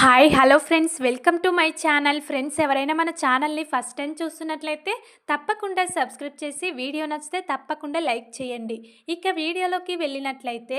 Hi hello friends. Welcome to my channel. Friends ఎవరైనా మన ఛానల్ని ఫస్ట్ టైం చూస్తున్నట్లయితే తప్పకుండా సబ్స్క్రైబ్ చేసి వీడియో నచ్చితే తప్పకుండా లైక్ చేయండి. ఇక వీడియోలోకి వెళ్ళినట్లయితే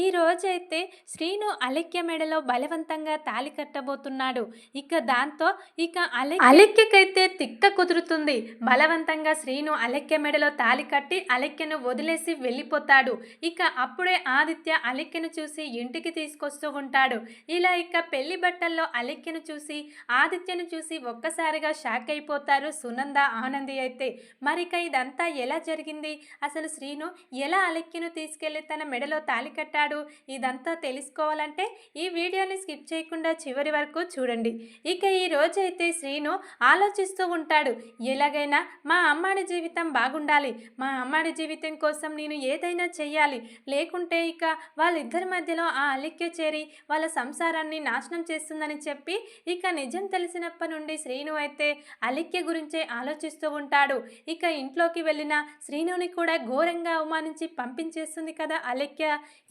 ఈ రోజైతే శ్రీను అలెక్య మెడలో బలవంతంగా తాలి కట్టబోతున్నాడు. ఇక దాంతో ఇక అలె అలెక్యకైతే తిక్క కుదురుతుంది. బలవంతంగా శ్రీను అలెక్య మెడలో తాలి కట్టి అలెక్యను వదిలేసి వెళ్ళిపోతాడు. ఇక అప్పుడే ఆదిత్య అలెక్యను చూసి ఇంటికి తీసుకొస్తూ ఉంటాడు. ఇలా ఇక పెళ్ళి బట్టల్లో అలెక్యను చూసి ఆదిత్యను చూసి ఒక్కసారిగా షాక్ అయిపోతారు సునంద ఆనంది అయితే. మరిక ఇదంతా ఎలా జరిగింది? అసలు శ్రీను ఎలా అలెక్యను తీసుకెళ్ళి తన మెడలో తాలి కట్టాడు? ఇదంతా తెలుసుకోవాలంటే ఈ వీడియోని స్కిప్ చేయకుండా చివరి వరకు చూడండి. ఇక ఈ రోజైతే శ్రీను ఆలోచిస్తూ ఉంటాడు ఎలాగైనా మా అమ్మాడి జీవితం బాగుండాలి. మా అమ్మాడి జీవితం కోసం నేను ఏదైనా చెయ్యాలి. లేకుంటే ఇక వాళ్ళిద్దరి మధ్యలో ఆ అలిక్య చేరి వాళ్ళ సంసారాన్ని నాశనం చేసి చేస్తుందని చెప్పి ఇక నిజం తెలిసినప్పటి నుండి శ్రీను అయితే అలిక్య గురించే ఆలోచిస్తూ ఉంటాడు. ఇక ఇంట్లోకి వెళ్ళిన శ్రీనుని కూడా ఘోరంగా అవమానించి పంపించేస్తుంది కదా అలిక్య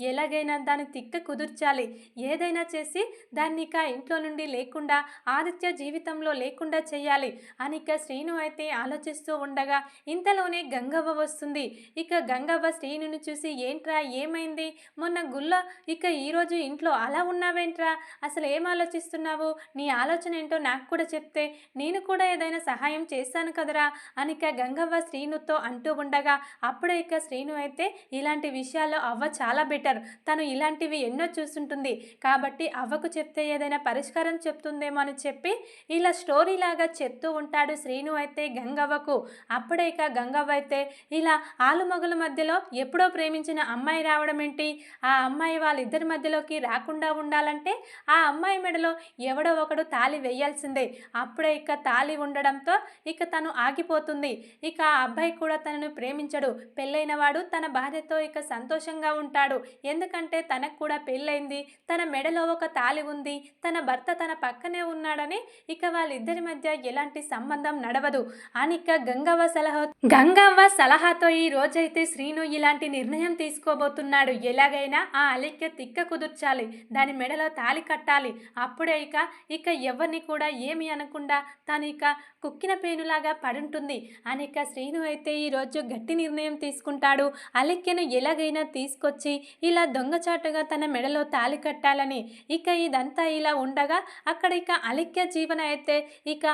ఎలాగైనా దాని తిక్క కుదుర్చాలి. ఏదైనా చేసి దాన్ని ఇక ఇంట్లో నుండి లేకుండా ఆదిత్య జీవితంలో లేకుండా చేయాలి అని ఇక శ్రీను అయితే ఆలోచిస్తూ ఉండగా ఇంతలోనే గంగవ్వ వస్తుంది. ఇక గంగవ్వ శ్రీనుని చూసి ఏంట్రా ఏమైంది? మొన్న గుళ్ళ ఇక ఈరోజు ఇంట్లో అలా ఉన్నావేంట్రా? అసలు ఏం ఆలోచిస్తున్నావు? నీ ఆలోచన ఏంటో నాకు కూడా చెప్తే నేను కూడా ఏదైనా సహాయం చేస్తాను కదరా? అని ఇక గంగవ్వ శ్రీనుతో అంటూ ఉండగా అప్పుడే ఇక శ్రీను అయితే ఇలాంటి విషయాల్లో అవ్వ చాలా బెటర్. తను ఇలాంటివి ఎన్నో చూస్తుంటుంది కాబట్టి అవ్వకు చెప్తే ఏదైనా పరిష్కారం చెప్తుందేమో అని చెప్పి ఇలా స్టోరీ లాగా చెప్తూ ఉంటాడు శ్రీను అయితే గంగవ్వకు. అప్పుడే ఇక గంగవ్వ అయితే ఇలా ఆలుమగుల మధ్యలో ఎప్పుడో ప్రేమించిన అమ్మాయి రావడం ఏంటి ఆ అమ్మాయి వాళ్ళిద్దరి మధ్యలోకి రాకుండా ఉండాలంటే ఆ అమ్మాయి మెడలో ఎవడో ఒకడు తాలి వేయాల్సిందే. అప్పుడే ఇక తాలి ఉండడంతో ఇక తను ఆగిపోతుంది. ఇక ఆ అబ్బాయి కూడా తనను ప్రేమించడు. పెళ్ళైన వాడు తన భార్యతో ఇక సంతోషంగా ఉంటాడు. ఎందుకంటే తనకు కూడా పెళ్ళైంది. తన మెడలో ఒక తాలి ఉంది. తన భర్త తన పక్కనే ఉన్నాడని ఇక వాళ్ళిద్దరి మధ్య ఎలాంటి సంబంధం నడవదు. అని ఇక గంగవ్వ సలహా గంగవ్వ సలహాతో ఈ రోజైతే శ్రీను ఇలాంటి నిర్ణయం తీసుకోబోతున్నాడు. ఎలాగైనా ఆ అలిక్య తిక్క కుదుర్చాలి. దాని మెడలో తాలి కట్టాలి. అప్పుడే ఇక ఇక ఎవరిని కూడా ఏమి అనకుండా తను ఇక కుక్కిన పేనులాగా పడుంటుంది. అని ఇక శ్రీను అయితే ఈరోజు గట్టి నిర్ణయం తీసుకుంటాడు. అలిక్యను ఎలాగైనా తీసుకొచ్చి ఇలా దొంగచాటుగా తన మెడలో తాలి కట్టాలని ఇక ఇదంతా ఇలా ఉండగా అక్కడ ఇక అలిక్య జీవన అయితే ఇక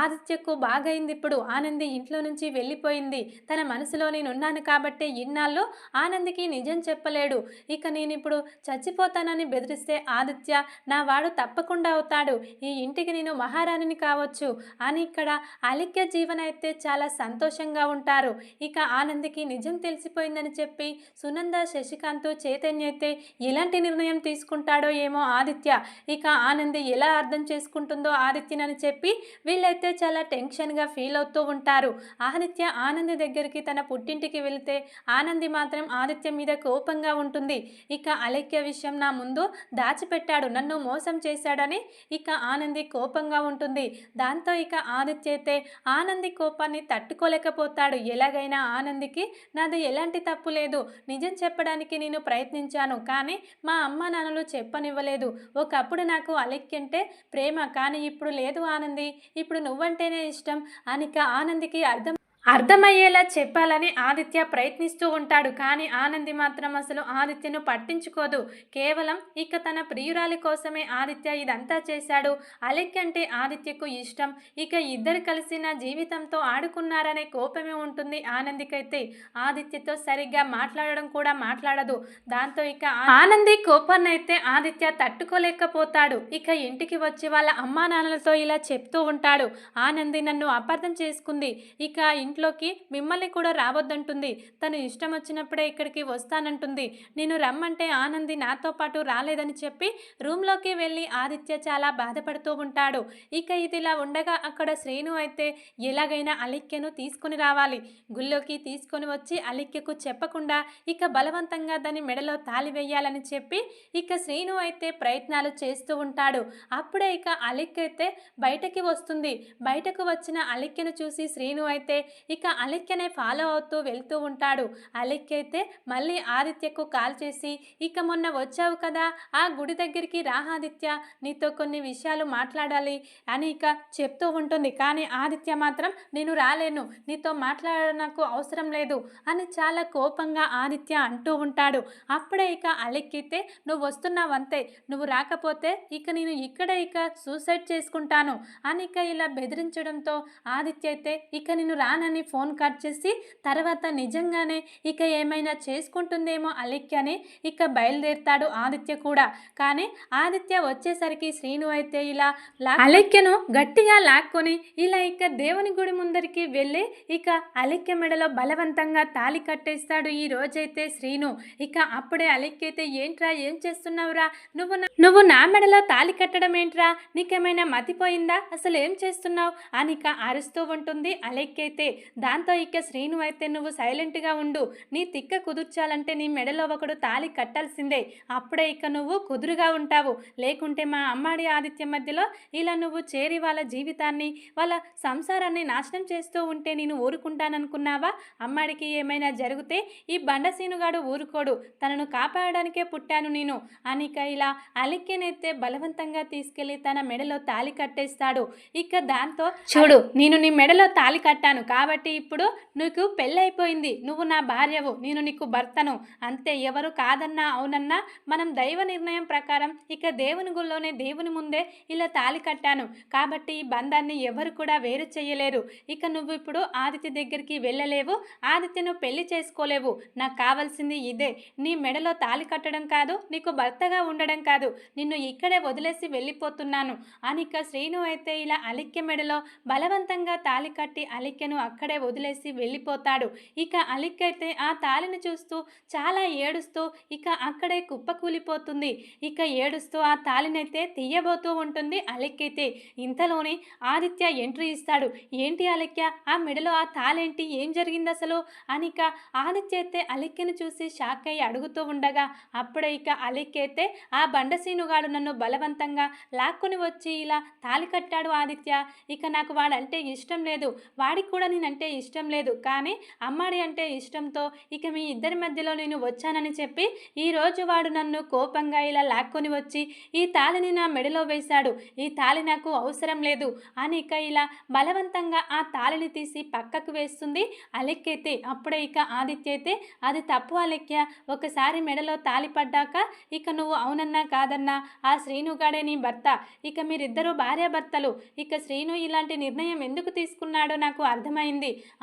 ఆదిత్యకు బాగైంది ఇప్పుడు. ఆనంది ఇంట్లో నుంచి వెళ్ళిపోయింది. తన మనసులో నేను ఉన్నాను కాబట్టి ఇన్నాళ్ళు ఆనందికి నిజం చెప్పలేడు. ఇక నేను ఇప్పుడు చచ్చిపోతానని బెదిరిస్తే ఆదిత్య నా వాడు తప్పకుండా అవుతాడు. ఈ ఇంటికి నేను మహారాణిని కావచ్చు. అని ఇక్కడ అలిక్య జీవన అయితే చాలా సంతోషంగా ఉంటారు. ఇక ఆనందికి నిజం తెలిసిపోయిందని చెప్పి సునంద శశికాంత్ చైతన్య అయితే ఎలాంటి నిర్ణయం తీసుకుంటాడో ఏమో ఆదిత్య. ఇక ఆనంది ఎలా అర్థం చేసుకుంటుందో ఆదిత్యనని చెప్పి వీళ్ళైతే చాలా టెన్షన్గా ఫీల్ అవుతూ ఉంటారు. ఆదిత్య ఆనంది దగ్గరికి తన పుట్టింటికి వెళితే ఆనంది మాత్రం ఆదిత్య మీద కోపంగా ఉంటుంది. ఇక అలెక్య విషయం నా ముందు దాచిపెట్టాడు. నన్ను మోసం చేసి చేశాడని ఇక ఆనంది కోపంగా ఉంటుంది. దాంతో ఇక ఆదిత్య అయితే ఆనంది కోపాన్ని తట్టుకోలేకపోతాడు. ఎలాగైనా ఆనందికి నాది ఎలాంటి తప్పు లేదు. నిజం చెప్పడానికి నేను ప్రయత్నించాను కానీ మా అమ్మ నాన్నలు చెప్పనివ్వలేదు. ఒకప్పుడు నాకు అలెక్యంటే ప్రేమ కానీ ఇప్పుడు లేదు ఆనంది. ఇప్పుడు నువ్వంటేనే ఇష్టం అనిక ఆనందికి అర్థం అర్థమయ్యేలా చెప్పాలని ఆదిత్య ప్రయత్నిస్తూ ఉంటాడు కానీ ఆనంది మాత్రం అసలు ఆదిత్యను పట్టించుకోదు. కేవలం ఇక తన ప్రియురాలి కోసమే ఆదిత్య ఇదంతా చేశాడు. అలెక్ అంటే ఆదిత్యకు ఇష్టం. ఇక ఇద్దరు కలిసి నా జీవితంతో ఆడుకున్నారనే కోపమే ఉంటుంది ఆనందికైతే. ఆదిత్యతో సరిగ్గా మాట్లాడడం కూడా మాట్లాడదు. దాంతో ఇక ఆనంది కోపాన్ని అయితే ఆదిత్య తట్టుకోలేకపోతాడు. ఇక ఇంటికి వచ్చి వాళ్ళ అమ్మా నాన్నలతో ఇలా చెప్తూ ఉంటాడు. ఆనంది నన్ను అపార్థం చేసుకుంది. ఇక ఇంట్లోకి మిమ్మల్ని కూడా రావద్దంటుంది. తను ఇష్టం వచ్చినప్పుడే ఇక్కడికి వస్తానంటుంది. నేను రమ్మంటే ఆనంది నాతో పాటు రాలేదని చెప్పి రూమ్లోకి వెళ్ళి ఆదిత్య చాలా బాధపడుతూ ఉంటాడు. ఇక ఇది ఇలా ఉండగా అక్కడ శ్రేణు అయితే ఎలాగైనా అలిక్యను తీసుకుని రావాలి. గుళ్ళోకి తీసుకొని వచ్చి అలిక్యకు చెప్పకుండా ఇక బలవంతంగా దాని మెడలో తాలి వేయాలని చెప్పి ఇక శ్రీను అయితే ప్రయత్నాలు చేస్తూ ఉంటాడు. అప్పుడే ఇక అలిక్ అయితే బయటకి వస్తుంది. బయటకు వచ్చిన అలిక్యను చూసి శ్రీను అయితే ఇక అలెక్యనే ఫాలో అవుతూ వెళ్తూ ఉంటాడు. అలెక్య అయితే మళ్ళీ ఆదిత్యకు కాల్ చేసి ఇక మొన్న వచ్చావు కదా ఆ గుడి దగ్గరికి రా ఆదిత్య నీతో కొన్ని విషయాలు మాట్లాడాలి అని ఇక చెప్తూ ఉంటుంది. కానీ ఆదిత్య మాత్రం నేను రాలేను నీతో మాట్లాడ నాకు అవసరం లేదు అని చాలా కోపంగా ఆదిత్య అంటూ ఉంటాడు. అప్పుడే ఇక అలెక్కితే నువ్వు వస్తున్నావంతే నువ్వు రాకపోతే ఇక నేను ఇక్కడ ఇక సూసైడ్ చేసుకుంటాను అని ఇక ఇలా బెదిరించడంతో ఆదిత్య అయితే ఇక నేను రానని ఫోన్ కట్ చేసి తర్వాత నిజంగానే ఇక ఏమైనా చేసుకుంటుందేమో అలిక్యని ఇక బయలుదేరుతాడు ఆదిత్య కూడా. కానీ ఆదిత్య వచ్చేసరికి శ్రీను అయితే ఇలా లా అలెక్యను గట్టిగా లాక్కొని ఇలా ఇక దేవుని గుడి ముందరికి వెళ్ళి ఇక అలిక్య మెడలో బలవంతంగా తాలి కట్టేస్తాడు ఈ రోజైతే శ్రీను. ఇక అప్పుడే అలెక్య ఏంట్రా ఏం చేస్తున్నావురా? నువ్వు నువ్వు నా మెడలో తాలి కట్టడం ఏంట్రా? నీకేమైనా మతిపోయిందా? అసలు ఏం చేస్తున్నావు? అని ఇక అరుస్తూ ఉంటుంది అలెక్కైతే దాంతో ఇక శ్రీను అయితే నువ్వు సైలెంట్గా ఉండు. నీ తిక్క కుదుర్చాలంటే నీ మెడలో ఒకడు తాలి కట్టాల్సిందే. అప్పుడే ఇక నువ్వు కుదురుగా ఉంటావు. లేకుంటే మా అమ్మాడి ఆదిత్య మధ్యలో ఇలా నువ్వు చేరి వాళ్ళ జీవితాన్ని వాళ్ళ సంసారాన్ని నాశనం చేస్తూ ఉంటే నేను ఊరుకుంటాననుకున్నావా? అమ్మాడికి ఏమైనా జరిగితే ఈ బండసీనుగాడు ఊరుకోడు. తనను కాపాడడానికే పుట్టాను నేను. అనిక ఇలా అలిక్యనైతే బలవంతంగా తీసుకెళ్ళి తన మెడలో తాలి కట్టేస్తాడు. ఇక దాంతో చూడు నేను నీ మెడలో తాలి కట్టాను. కాబట్టి కాబట్టి ఇప్పుడు నీకు పెళ్ళైపోయింది. నువ్వు నా భార్యవు. నేను నీకు భర్తను. అంతే ఎవరు కాదన్నా అవునన్నా మనం దైవ నిర్ణయం ప్రకారం ఇక దేవుని గుళ్ళోనే దేవుని ముందే ఇలా తాలి కట్టాను. కాబట్టి ఈ బంధాన్ని ఎవరు కూడా వేరు చేయలేరు. ఇక నువ్వు ఇప్పుడు ఆదిత్య దగ్గరికి వెళ్ళలేవు. ఆదిత్యను పెళ్ళి చేసుకోలేవు. నాకు కావాల్సింది ఇదే. నీ మెడలో తాలి కట్టడం కాదు నీకు భర్తగా ఉండడం కాదు. నిన్ను ఇక్కడే వదిలేసి వెళ్ళిపోతున్నాను. అని ఇక శ్రీను అయితే ఇలా అలిక్య మెడలో బలవంతంగా తాలి కట్టి అలిక్యను అక్కడే వదిలేసి వెళ్ళిపోతాడు. ఇక అలిక్య అయితే ఆ తాలిని చూస్తూ చాలా ఏడుస్తూ ఇక అక్కడే కుప్పకూలిపోతుంది ఇక ఏడుస్తూ ఆ తాలినైతే తీయబోతూ ఉంటుంది అలెక్కైతే. ఇంతలోనే ఆదిత్య ఎంట్రీ ఇస్తాడు. ఏంటి అలిక్య ఆ మెడలో ఆ తాలేంటి ఏం జరిగింది అసలు అనిక ఆదిత్య అయితే అలెక్యను చూసి షాక్ అయ్యి అడుగుతూ ఉండగా అప్పుడే ఇక అలెక్య అయితే ఆ బండసీనుగాడు నన్ను బలవంతంగా లాక్కుని వచ్చి ఇలా తాలి కట్టాడు ఆదిత్య. ఇక నాకు వాడంటే ఇష్టం లేదు. వాడికి కూడా నేను అంటే ఇష్టం లేదు. కానీ అమ్మాడి అంటే ఇష్టంతో ఇక మీ ఇద్దరి మధ్యలో నేను వచ్చానని చెప్పి ఈ రోజు వాడు నన్ను కోపంగా ఇలా లాక్కొని వచ్చి ఈ తాళిని నా మెడలో వేశాడు. ఈ తాళి నాకు అవసరం లేదు అని ఇక ఇలా బలవంతంగా ఆ తాళిని తీసి పక్కకు వేస్తుంది. అలెక్కైతే అప్పుడే ఇక ఆదిత్య అయితే అది తప్పు అలెక్య. ఒకసారి మెడలో తాళి పడ్డాక ఇక నువ్వు అవునన్నా కాదన్నా. ఆ శ్రీనుగాడే నీ భర్త. ఇక మీరిద్దరూ భార్యాభర్తలు. ఇక శ్రీను ఇలాంటి నిర్ణయం ఎందుకు తీసుకున్నాడో నాకు అర్థమైంది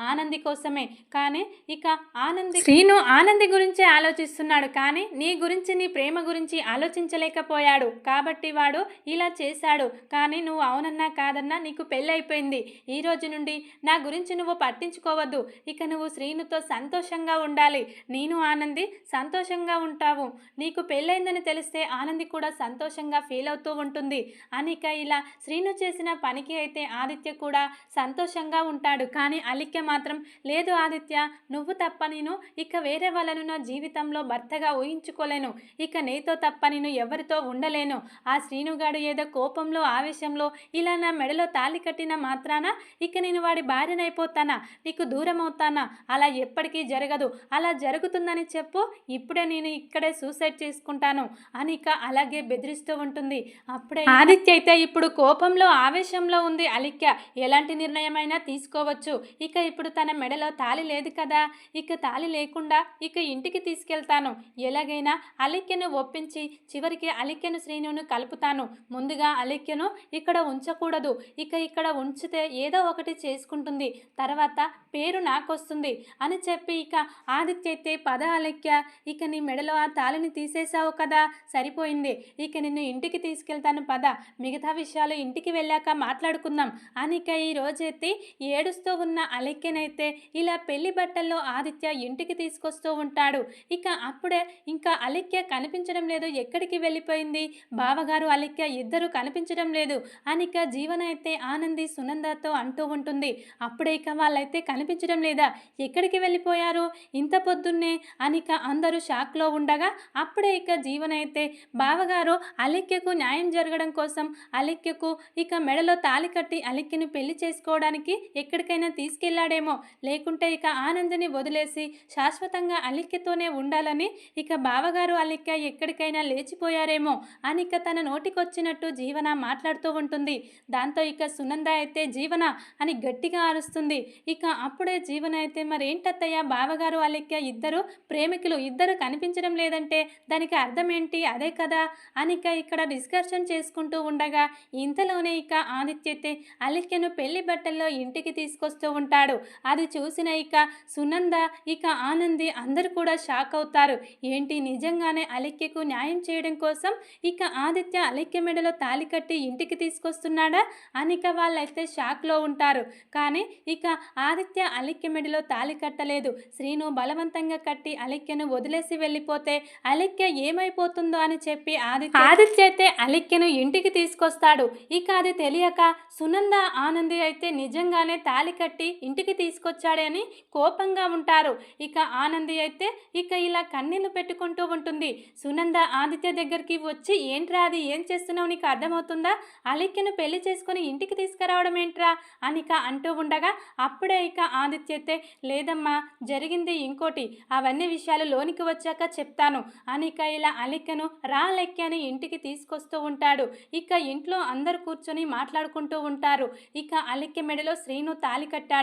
ఆనంది కోసమే. కానీ ఇక ఆనంది శ్రీను ఆనంది గురించే ఆలోచిస్తున్నాడు. కానీ నీ గురించి నీ ప్రేమ గురించి ఆలోచించలేకపోయాడు. కాబట్టి వాడు ఇలా చేశాడు. కానీ నువ్వు అవునన్నా కాదన్నా నీకు పెళ్ళైపోయింది ఈ రోజు నుండి నా గురించి నువ్వు పట్టించుకోవద్దు. ఇక నువ్వు శ్రీనుతో సంతోషంగా ఉండాలి. నేను ఆనంది సంతోషంగా ఉంటావు. నీకు పెళ్ళైందని తెలిస్తే ఆనంది కూడా సంతోషంగా ఫీల్ అవుతూ ఉంటుంది. అనిక ఇలా శ్రీను చేసిన పనికి అయితే ఆదిత్య కూడా సంతోషంగా ఉంటాడు. కానీ అలిక్య మాత్రం లేదు ఆదిత్య. నువ్వు తప్ప నేను ఇక వేరే వాళ్ళను నా జీవితంలో భర్తగా ఊహించుకోలేను. ఇక నీతో తప్ప నేను ఎవరితో ఉండలేను. ఆ శ్రీనుగాడు ఏదో కోపంలో ఆవేశంలో ఇలా నా మెడలో తాళి కట్టిన మాత్రాన ఇక నేను వాడి భార్యనైపోతానా? నీకు దూరం అవుతానా అలా ఎప్పటికీ జరగదు. అలా జరుగుతుందని చెప్పు. ఇప్పుడే నేను ఇక్కడే సూసైడ్ చేసుకుంటాను అని ఇక అలాగే బెదిరిస్తూ ఉంటుంది. అప్పుడే ఆదిత్య అయితే ఇప్పుడు కోపంలో ఆవేశంలో ఉంది అలిక్య. ఎలాంటి నిర్ణయమైనా తీసుకోవచ్చు. ఇక ఇప్పుడు తన మెడలో తాళి లేదు కదా ఇక తాళి లేకుండా ఇక ఇంటికి తీసుకెళ్తాను. ఎలాగైనా అలిక్యను ఒప్పించి చివరికి అలిక్యను శ్రీనును కలుపుతాను. ముందుగా అలిక్యను ఇక్కడ ఉంచకూడదు. ఇక ఇక్కడ ఉంచితే ఏదో ఒకటి చేసుకుంటుంది. తర్వాత పేరు నాకొస్తుంది అని చెప్పి ఇక ఆదిత్యతే పద అలిక్య ఇక నీ మెడలో ఆ తాళిని తీసేశావు కదా సరిపోయింది. ఇక నిన్ను ఇంటికి తీసుకెళ్తాను పద. మిగతా విషయాలు ఇంటికి వెళ్ళాక మాట్లాడుకుందాం. అని ఇక ఈ రోజైతే ఏడుస్తూ ఉన్న అలెక్యనైతే ఇలా పెళ్ళి బట్టల్లో ఆదిత్య ఇంటికి తీసుకొస్తూ ఉంటాడు. ఇక అప్పుడే ఇంకా అలెక్య కనిపించడం లేదు. ఎక్కడికి వెళ్ళిపోయింది? బావగారు అలెక్య ఇద్దరు కనిపించడం లేదు. అనిక జీవన అయితే ఆనంది సునందతో అంటూ ఉంటుంది. అప్పుడే ఇక వాళ్ళైతే కనిపించడం లేదా? ఎక్కడికి వెళ్ళిపోయారు? ఇంత పొద్దున్నే అనిక అందరూ షాక్లో ఉండగా అప్పుడే ఇక జీవన అయితే బావగారు అలెక్యకు న్యాయం జరగడం కోసం అలెక్యకు ఇక మెడలో తాలి కట్టి అలెక్యను పెళ్ళి చేసుకోవడానికి ఎక్కడికైనా తీసుకెళ్ళాడేమో. లేకుంటే ఇక ఆనందిని వదిలేసి శాశ్వతంగా అలిక్యతోనే ఉండాలని ఇక బావగారు అలిక్య ఎక్కడికైనా లేచిపోయారేమో అని ఇక తన నోటికొచ్చినట్టు జీవన మాట్లాడుతూ ఉంటుంది. దాంతో ఇక సునంద అయితే జీవన అని గట్టిగా అరుస్తుంది. ఇక అప్పుడే జీవన అయితే మరేంటత్తయ్య? బావగారు అలిక్య ఇద్దరు ప్రేమికులు ఇద్దరు కనిపించడం లేదంటే దానికి అర్థం ఏంటి అదే కదా అని ఇక ఇక్కడ డిస్కషన్ చేసుకుంటూ ఉండగా ఇంతలోనే ఇక ఆదిత్యతే అలిక్యను పెళ్ళి బట్టల్లో ఇంటికి తీసుకొస్తూ ఉంటాడు. అది చూసిన ఇక సునంద ఇక ఆనంది అందరూ కూడా షాక్ అవుతారు. ఏంటి నిజంగానే అలిక్యకు న్యాయం చేయడం కోసం ఇక ఆదిత్య అలిక్య మెడలో తాలి కట్టి ఇంటికి తీసుకొస్తున్నాడా? అని ఇక వాళ్ళైతే షాక్లో ఉంటారు. కానీ ఇక ఆదిత్య అలిక్య మెడలో తాలి కట్టలేదు. శ్రీను బలవంతంగా కట్టి అలిక్యను వదిలేసి వెళ్ళిపోతే అలిక్య ఏమైపోతుందో అని చెప్పి ఆదిత్య ఆదిత్య అయితే అలిక్యను ఇంటికి తీసుకొస్తాడు. ఇక అది తెలియక సునంద ఆనంది అయితే నిజంగానే తాలి కట్టి ఇంటికి తీసుకొచ్చాడని కోపంగా ఉంటారు. ఇక ఆనంది అయితే ఇక ఇలా కన్నీళ్ళు పెట్టుకుంటూ ఉంటుంది. సునంద ఆదిత్య దగ్గరికి వచ్చి ఏంట్రా అది? ఏం చేస్తున్నావు? నీకు అర్థమవుతుందా? అలిక్యను పెళ్ళి చేసుకొని ఇంటికి తీసుకురావడం ఏంట్రా? అనిక అంటూ ఉండగా అప్పుడే ఇక ఆదిత్య అయితే లేదమ్మా జరిగింది ఇంకోటి. అవన్నీ విషయాలు లోనికి వచ్చాక చెప్తాను. అనిక ఇలా అలిక్యను రా లెక్క అని ఇంటికి తీసుకొస్తూ ఉంటాడు. ఇక ఇంట్లో అందరు కూర్చొని మాట్లాడుకుంటూ ఉంటారు. ఇక అలిక్య మెడలో శ్రీను తాలి కట్టాడు.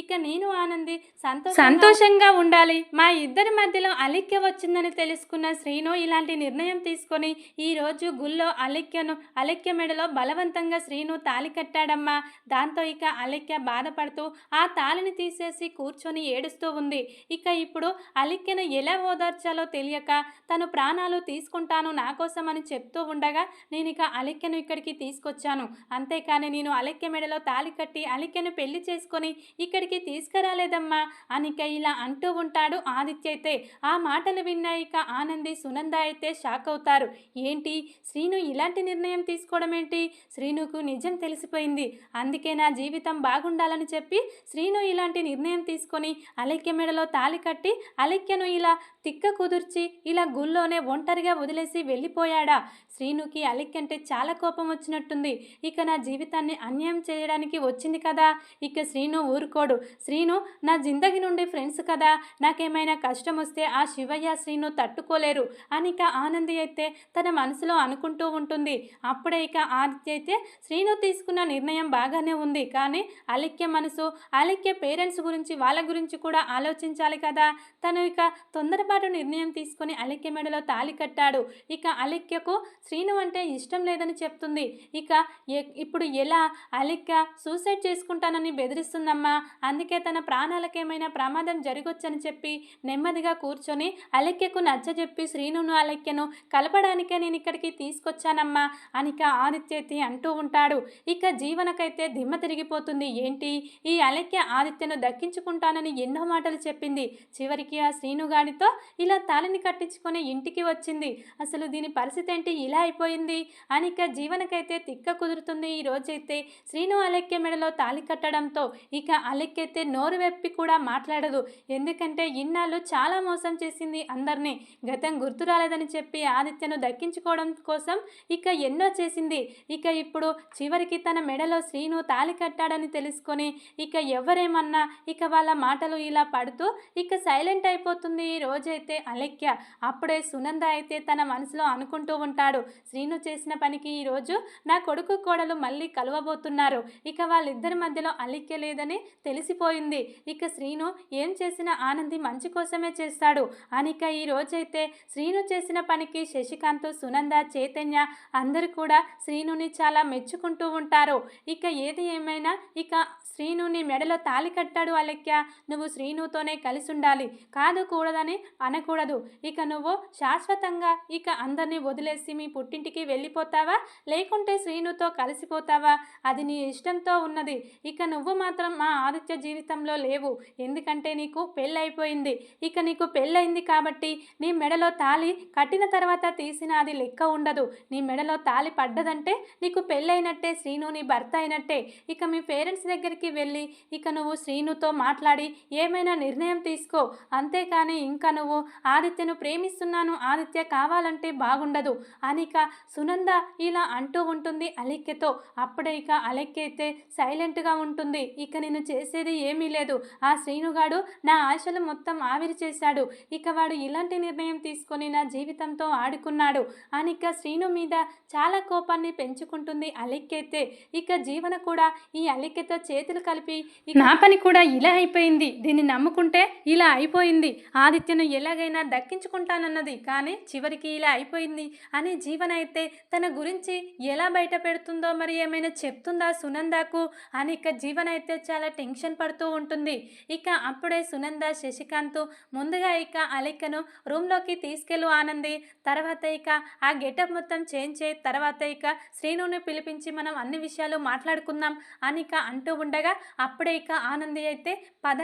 ఇక నేను ఆనంది సంతోష సంతోషంగా ఉండాలి. మా ఇద్దరి మధ్యలో అలిక్య వచ్చిందని తెలుసుకున్న శ్రీను ఇలాంటి నిర్ణయం తీసుకొని ఈ రోజు గుళ్ళో అలిక్యను అలిక్య మెడలో బలవంతంగా శ్రీను తాలి కట్టాడమ్మా. దాంతో ఇక అలిక్య బాధపడుతూ ఆ తాలిని తీసేసి కూర్చొని ఏడుస్తూ ఉంది. ఇక ఇప్పుడు అలిక్యను ఎలా ఓదార్చాలో తెలియక తను ప్రాణాలు తీసుకుంటాను నా కోసం అని చెప్తూ ఉండగా నేను ఇక అలిక్యను ఇక్కడికి తీసుకొచ్చాను. అంతేకాని నేను అలిక్య మెడలో తాలి కట్టి అలిక్యను పెళ్ళి చేసుకొని ఇక్కడికి తీసుకురాలేదమ్మా. అనిక ఇలా అంటూ ఉంటాడు ఆదిత్య అయితే. ఆ మాటలు విన్న ఇక ఆనంది సునంద అయితే షాక్ అవుతారు. ఏంటి? శ్రీను ఇలాంటి నిర్ణయం తీసుకోవడం ఏంటి? శ్రీనుకు నిజం తెలిసిపోయింది. అందుకే నా జీవితం బాగుండాలని చెప్పి శ్రీను ఇలాంటి నిర్ణయం తీసుకొని అలైక్య మెడలో తాళి కట్టి అలైక్యను ఇలా తిక్క కుదుర్చి ఇలా గుళ్ళోనే ఒంటరిగా వదిలేసి వెళ్ళిపోయాడా? శ్రీనుకి అలిక్య అంటే చాలా కోపం వచ్చినట్టుంది. ఇక నా జీవితాన్ని అన్యాయం చేయడానికి వచ్చింది కదా? ఇక శ్రీను ఊరుకోడు. శ్రీను నా జిందగి నుండి ఫ్రెండ్స్ కదా? నాకేమైనా కష్టం వస్తే ఆ శివయ్య శ్రీను తట్టుకోలేరు. అని ఇక ఆనంది అయితే తన మనసులో అనుకుంటూ ఉంటుంది. అప్పుడే ఇక ఆదిత్య అయితే శ్రీను తీసుకున్న నిర్ణయం బాగానే ఉంది. కానీ అలిక్య మనసు అలిక్య పేరెంట్స్ గురించి వాళ్ళ గురించి కూడా ఆలోచించాలి కదా? తను ఇక తొందర తొందరపాటు నిర్ణయం తీసుకొని అలిక్య మెడలో తాలి కట్టాడు. ఇక అలెక్యకు శ్రీను అంటే ఇష్టం లేదని చెప్తుంది. ఇక ఎ- ఇప్పుడు ఎలా అలిక్య సూసైడ్ చేసుకుంటానని బెదిరిస్తుందమ్మా. అందుకే తన ప్రాణాలకేమైనా ప్రమాదం జరగొచ్చని చెప్పి నెమ్మదిగా కూర్చొని అలెక్యకు నచ్చజెప్పి శ్రీనును అలెక్యను కలపడానికే నేను ఇక్కడికి తీసుకొచ్చానమ్మా అనిక ఆదిత్యతి అంటూ ఉంటాడు. ఇక జీవనకైతే దిమ్మ తిరిగిపోతుంది. ఏంటి? ఈ అలెక్య ఆదిత్యను దక్కించుకుంటానని ఎన్నో మాటలు చెప్పింది. చివరికి ఆ శ్రీనుగాడితో ఇలా తాళిని కట్టించుకొని ఇంటికి వచ్చింది. అసలు దీని పరిస్థితి ఏంటి? ఇలా అయిపోయింది. అనిక జీవనకైతే తిక్క కుదురుతుంది ఈ రోజైతే. శ్రీను అలెక్య మెడలో తాళి కట్టడంతో ఇక అలెక్కైతే నోరు వెప్పి కూడా మాట్లాడదు. ఎందుకంటే ఇన్నాళ్ళు చాలా మోసం చేసింది అందరినీ. గతం గుర్తు రాలేదని చెప్పి ఆదిత్యను దక్కించుకోవడం కోసం ఇక ఎన్నో చేసింది. ఇక ఇప్పుడు చివరికి తన మెడలో శ్రీను తాళి కట్టాడని తెలుసుకొని ఇక ఎవరేమన్నా ఇక వాళ్ళ మాటలు ఇలా పడుతూ ఇక సైలెంట్ అయిపోతుంది ఈ రోజు రోజైతే అలెక్య అప్పుడే సునంద అయితే తన మనసులో అనుకుంటూ ఉంటాడు. శ్రీను చేసిన పనికి ఈరోజు నా కొడుకు కోడలు మళ్ళీ కలవబోతున్నారు. ఇక వాళ్ళిద్దరి మధ్యలో అలిక్య లేదని తెలిసిపోయింది. ఇక శ్రీను ఏం చేసినా ఆనంది మంచి కోసమే చేస్తాడు. అనిక ఈ రోజైతే శ్రీను చేసిన పనికి శశికాంత్ సునంద చైతన్య అందరూ కూడా శ్రీనుని చాలా మెచ్చుకుంటూ ఉంటారు. ఇక ఏది ఏమైనా ఇక శ్రీనుని మెడలో తాలి కట్టాడు అలెక్య నువ్వు శ్రీనుతోనే కలిసి ఉండాలి కాదు కూడదని అనకూడదు. ఇక నువ్వు శాశ్వతంగా ఇక అందరినీ వదిలేసి మీ పుట్టింటికి వెళ్ళిపోతావా? లేకుంటే శ్రీనుతో కలిసిపోతావా? అది నీ ఇష్టంతో ఉన్నది. ఇక నువ్వు మాత్రం మా ఆదిత్య జీవితంలో లేవు. ఎందుకంటే నీకు పెళ్ళైపోయింది ఇక నీకు పెళ్ళయింది కాబట్టి నీ మెడలో తాళి కట్టిన తర్వాత తీసిన అది లెక్క ఉండదు. నీ మెడలో తాళి పడ్డదంటే నీకు పెళ్ళైనట్టే శ్రీను నీ భర్త అయినట్టే. ఇక మీ పేరెంట్స్ దగ్గరికి వెళ్ళి ఇక నువ్వు శ్రీనుతో మాట్లాడి ఏమైనా నిర్ణయం తీసుకో. అంతేకాని ఇంకా నువ్వు నువ్వు ఆదిత్యను ప్రేమిస్తున్నాను ఆదిత్య కావాలంటే బాగుండదు. అనిక సునంద ఇలా అంటూ ఉంటుంది అలెక్యతో. అప్పుడే ఇక అలెక్య అయితే సైలెంట్గా ఉంటుంది. ఇక నేను చేసేది ఏమీ లేదు. ఆ శ్రీనుగాడు నా ఆశలు మొత్తం ఆవిరి చేశాడు. ఇక వాడు ఇలాంటి నిర్ణయం తీసుకొని నా జీవితంతో ఆడుకున్నాడు. అనిక శ్రీను మీద చాలా కోపాన్ని పెంచుకుంటుంది అలెక్కైతే ఇక జీవన కూడా ఈ అలెక్కెతో చేతులు కలిపి నా పని కూడా ఇలా అయిపోయింది. దీన్ని నమ్ముకుంటే ఇలా అయిపోయింది. ఆదిత్యను ఎలాగైనా దక్కించుకుంటానన్నది. కానీ చివరికి ఇలా అయిపోయింది. అని జీవన అయితే తన గురించి ఎలా బయట పెడుతుందో మరి ఏమైనా చెప్తుందా సునందాకు? అని ఇక జీవన అయితే చాలా టెన్షన్ పడుతూ ఉంటుంది. ఇక అప్పుడే సునంద శశికాంత్ ముందుగా ఇక అలెక్కను రూమ్లోకి తీసుకెళ్ళు ఆనంది. తర్వాత ఇక ఆ గెటప్ మొత్తం చేంజ్ చేయి. తర్వాత ఇక శ్రీనుని పిలిపించి మనం అన్ని విషయాలు మాట్లాడుకుందాం అని ఇక అంటూ ఉండగా అప్పుడే ఇక ఆనంది అయితే పద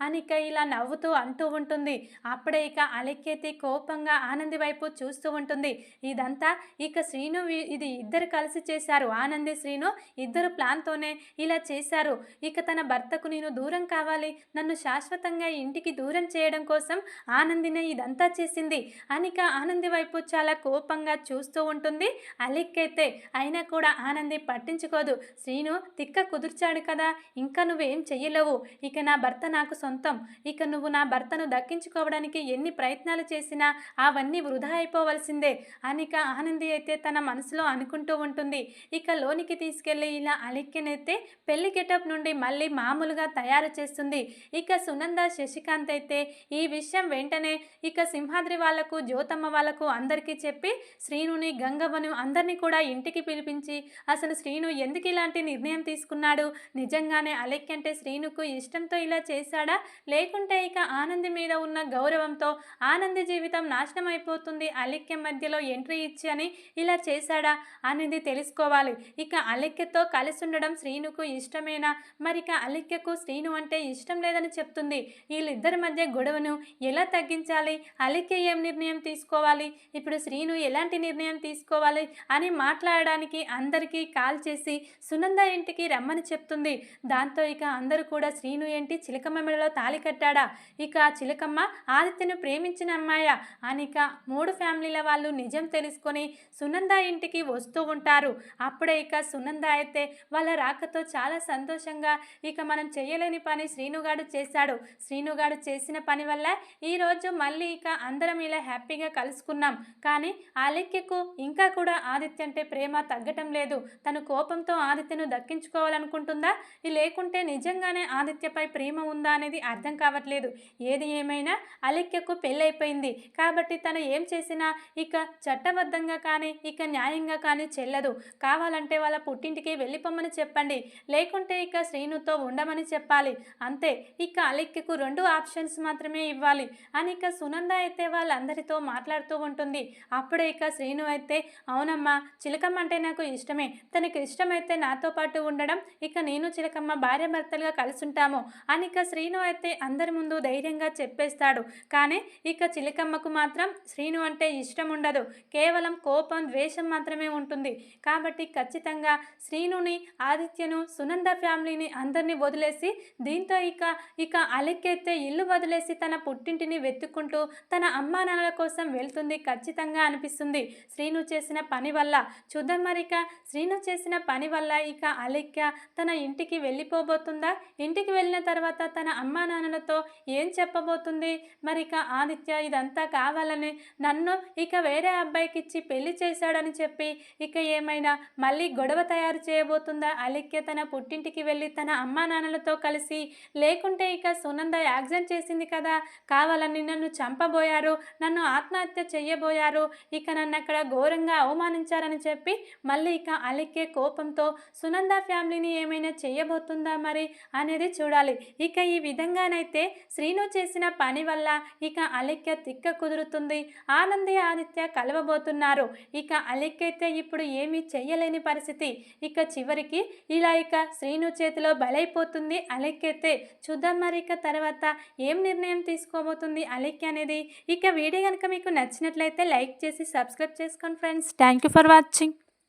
అని ఇక ఇలా నవ్వుతూ అంటూ ఉంటుంది. అప్పుడే ఇక అలెక్కేతి కోపంగా ఆనంది వైపు చూస్తూ ఉంటుంది. ఇదంతా ఇక శ్రీను ఇది ఇద్దరు కలిసి చేశారు. ఆనంది శ్రీను ఇద్దరు ప్లాన్తోనే ఇలా చేశారు. ఇక తన భర్తకు నేను దూరం కావాలి. నన్ను శాశ్వతంగా ఇంటికి దూరం చేయడం కోసం ఆనందినే ఇదంతా చేసింది అనిక ఆనంది వైపు చాలా కోపంగా చూస్తూ ఉంటుంది. అలెక్కైతే అయినా కూడా ఆనంది పట్టించుకోదు. శ్రీను తిక్క కుదుర్చాడు కదా ఇంకా నువ్వేం చెయ్యలేవు. ఇక నా భర్త నాకు సొంతం. ఇక నువ్వు నా భర్తను దక్కించుకోవడానికి ఎన్ని ప్రయత్నాలు చేసినా అవన్నీ వృధా అయిపోవలసిందే. అనిక ఆనంది అయితే తన మనసులో అనుకుంటూ ఉంటుంది. ఇక లోనికి తీసుకెళ్ళి ఇలా అలిక్యనైతే పెళ్ళి గెటప్ నుండి మళ్ళీ మామూలుగా తయారు చేస్తుంది. ఇక సునంద శశికాంత్ అయితే ఈ విషయం వెంటనే ఇక సింహాద్రి వాళ్ళకు జ్యోతమ్మ వాళ్ళకు అందరికీ చెప్పి శ్రీనుని గంగవ్వను అందరినీ కూడా ఇంటికి పిలిపించి అసలు శ్రీను ఎందుకు ఇలాంటి నిర్ణయం తీసుకున్నాడు? నిజంగానే అలెక్కి అంటే శ్రీనుకు ఇష్టంతో ఇలా చేశాడా? లేకుంటే ఇక ఆనంది మీద ఉన్న గౌరవంతో ఆనంది జీవితం నాశనం అయిపోతుంది అలిక్య మధ్యలో ఎంట్రీ ఇచ్చి అని ఇలా చేశాడా? అనేది తెలుసుకోవాలి. ఇక అలిక్యతో కలిసి ఉండడం శ్రీనుకు ఇష్టమేనా? మరి ఇక శ్రీను అంటే ఇష్టం లేదని చెప్తుంది. వీళ్ళిద్దరి మధ్య గొడవను ఎలా తగ్గించాలి? అలిక్య ఏం నిర్ణయం తీసుకోవాలి? ఇప్పుడు శ్రీను ఎలాంటి నిర్ణయం తీసుకోవాలి? అని మాట్లాడడానికి అందరికీ కాల్ చేసి సునంద ఇంటికి రమ్మని చెప్తుంది. దాంతో ఇక అందరూ కూడా శ్రీను ఏంటి చిలకమ్మ మెడలో తాళి కట్టాడా? ఇక ఆ చిలకమ్మ ఆదిత్యను ప్రేమించిన అమ్మాయ అనిక మూడు ఫ్యామిలీల వాళ్ళు నిజం తెలుసుకొని సునంద ఇంటికి వస్తూ ఉంటారు. అప్పుడే ఇక సునంద అయితే వాళ్ళ రాకతో చాలా సంతోషంగా ఇక మనం చేయలేని పని శ్రీనుగాడు చేశాడు. శ్రీనుగాడు చేసిన పని వల్ల ఈరోజు మళ్ళీ ఇక అందరం ఇలా హ్యాపీగా కలుసుకున్నాం. కానీ ఆలెక్యకు ఇంకా కూడా ఆదిత్య అంటే ప్రేమ తగ్గటం లేదు. తను కోపంతో ఆదిత్యను దక్కించుకోవాలనుకుంటుందా? లేకుంటే నిజంగానే ఆదిత్యపై ప్రేమ ఉందా అనేది అర్థం కావట్లేదు. ఏది ఏమైనా అలెక్యకు పెళ్ళైపోయింది. కాబట్టి తను ఏం చేసినా ఇక చట్టబద్ధంగా కానీ ఇక న్యాయంగా కానీ చెల్లదు. కావాలంటే వాళ్ళ పుట్టింటికి వెళ్ళిపోమని చెప్పండి. లేకుంటే ఇక శ్రీనుతో ఉండమని చెప్పాలి. అంతే ఇక అలెక్యకు రెండు ఆప్షన్స్ మాత్రమే ఇవ్వాలి. అని ఇక సునంద అయితే వాళ్ళందరితో మాట్లాడుతూ ఉంటుంది. అప్పుడే ఇక శ్రీను అయితే అవునమ్మా చిలకమ్మ అంటే నాకు ఇష్టమే. తనకి ఇష్టమైతే నాతో పాటు ఉండడం ఇక నేను చిలకమ్మ భార్యభర్తలుగా కలిసి ఉంటాము అని ఇక శ్రీను అయితే అందరి ముందు ధైర్యంగా చెప్పేస్తాడు. కానీ ఇక చిలికమ్మకు మాత్రం శ్రీను అంటే ఇష్టం ఉండదు కేవలం కోపం ద్వేషం మాత్రమే ఉంటుంది. కాబట్టి ఖచ్చితంగా శ్రీనుని ఆదిత్యను సునంద ఫ్యామిలీని అందరినీ వదిలేసి దీంతో ఇక ఇక అలెక్కెత్తే ఇల్లు వదిలేసి తన పుట్టింటిని వెతుక్కుంటూ తన అమ్మా నాన్నల కోసం వెళ్తుంది ఖచ్చితంగా అనిపిస్తుంది శ్రీను చేసిన పని వల్ల. చూద్దాం మరిక శ్రీను చేసిన పని వల్ల ఇక అలెక్క తన ఇంటికి వెళ్ళిపోబోతుందా? ఇంటికి వెళ్ళిన తర్వాత తన అమ్మా నాన్నలతో ఏం చెప్పబోతుంది? మరి ఇక ఆదిత్య ఇదంతా కావాలని నన్ను ఇక వేరే అబ్బాయికి ఇచ్చి పెళ్ళి చేశాడని చెప్పి ఇక ఏమైనా మళ్ళీ గొడవ తయారు చేయబోతుందా? అలిక్య తన పుట్టింటికి వెళ్ళి తన అమ్మా నాన్నలతో కలిసి లేకుంటే ఇక సునంద యాక్సిడెంట్ చేసింది కదా? కావాలని నన్ను చంపబోయారు నన్ను ఆత్మహత్య చెయ్యబోయారు ఇక నన్ను అక్కడ ఘోరంగా అవమానించారని చెప్పి మళ్ళీ ఇక అలెక్కే కోపంతో సునంద ఫ్యామిలీని ఏమైనా చేయబోతుందా మరి అనేది చూడాలి. ఇక ఈ విధంగానైతే శ్రీను చేసిన పని వల్ల ఇక అలెక్య తిక్క కుదురుతుంది. ఆనంది ఆదిత్య కలవబోతున్నారు. ఇక అలెక్కైతే ఇప్పుడు ఏమీ చేయలేని పరిస్థితి. ఇక చివరికి ఇలా ఇక శ్రీను చేతిలో బలైపోతుంది అలెక్కైతే చూద్దాం మరి ఇక తర్వాత ఏం నిర్ణయం తీసుకోబోతుంది అలెక్య అనేది. ఇక వీడియో కనుక మీకు నచ్చినట్లయితే లైక్ చేసి సబ్స్క్రైబ్ చేసుకోండి friends. Thank you for watching.